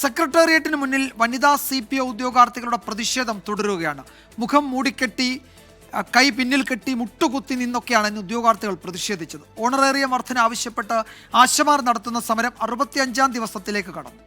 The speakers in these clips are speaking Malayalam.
സെക്രട്ടേറിയറ്റിന് മുന്നിൽ വനിതാ സി പി ഒ ഉദ്യോഗാർത്ഥികളുടെ പ്രതിഷേധം തുടരുകയാണ്. മുഖം മൂടിക്കെട്ടി കൈ പിന്നിൽ കെട്ടി മുട്ടുകുത്തി നിന്നൊക്കെയാണ് ഇന്ന് ഉദ്യോഗാർത്ഥികൾ പ്രതിഷേധിച്ചത്. ഓണറേറിയം വർധന ആവശ്യപ്പെട്ട് ആശമാർ നടത്തുന്ന സമരം അറുപത്തിയഞ്ചാം ദിവസത്തിലേക്ക് കടന്നു.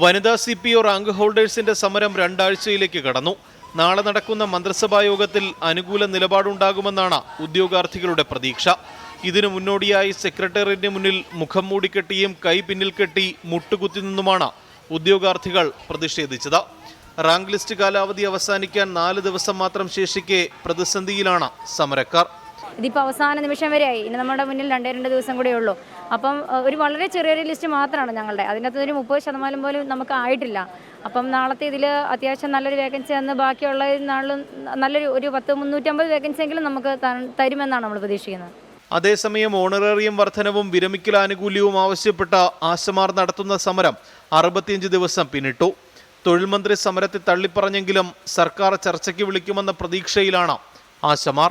വനിതാ സി പി ഒ റാങ്ക് ഹോൾഡേഴ്സിന്റെ സമരം രണ്ടാഴ്ചയിലേക്ക് കടന്നു. നാളെ നടക്കുന്ന മന്ത്രിസഭാ യോഗത്തിൽ അനുകൂല നിലപാടുണ്ടാകുമെന്നാണ് ഉദ്യോഗാർത്ഥികളുടെ പ്രതീക്ഷ. ഇതിനു മുന്നോടിയായി സെക്രട്ടേറിയറ്റിന് മുന്നിൽ മുഖം മൂടിക്കെട്ടിയും കൈ പിന്നിൽ കെട്ടി മുട്ടുകുത്തി നിന്നുമാണ് ഉദ്യോഗാർത്ഥികൾ പ്രതിഷേധിച്ചത്. റാങ്ക് ലിസ്റ്റ് കാലാവധി അവസാനിക്കാൻ നാല് ദിവസം മാത്രം ശേഷിക്കെ പ്രതിസന്ധിയിലാണ് സമരക്കാർ. ഇതിപ്പോൾ അവസാന നിമിഷം വരെയായി. ഇനി നമ്മുടെ മുന്നിൽ രണ്ടേ രണ്ട് ദിവസം കൂടെ ഉള്ളൂ. അപ്പം ഒരു വളരെ ചെറിയൊരു ലിസ്റ്റ് മാത്രമാണ് ഞങ്ങളുടെ. അതിനകത്ത് ഒരു മുപ്പത് ശതമാനം പോലും നമുക്ക് ആയിട്ടില്ല. അപ്പം നാളത്തെ ഇതിൽ അത്യാവശ്യം നല്ലൊരു വേക്കൻസി തന്ന് ബാക്കിയുള്ള നാളും നല്ലൊരു ഒരു പത്ത് മുന്നൂറ്റമ്പത് വേക്കൻസി എങ്കിലും നമുക്ക് തരുമെന്നാണ് നമ്മൾ പ്രതീക്ഷിക്കുന്നത്. അതേസമയം ഓണറേറിയം വർധനവും വിരമിക്കൽ ആനുകൂല്യവും ആവശ്യപ്പെട്ട ആശമാർ നടത്തുന്ന സമരം അറുപത്തിയഞ്ച് ദിവസം പിന്നിട്ടു. തൊഴിൽ മന്ത്രി സമരത്തെ തള്ളിപ്പറഞ്ഞെങ്കിലും സർക്കാർ ചർച്ചയ്ക്ക് വിളിക്കുമെന്ന പ്രതീക്ഷയിലാണ് ആശമാർ.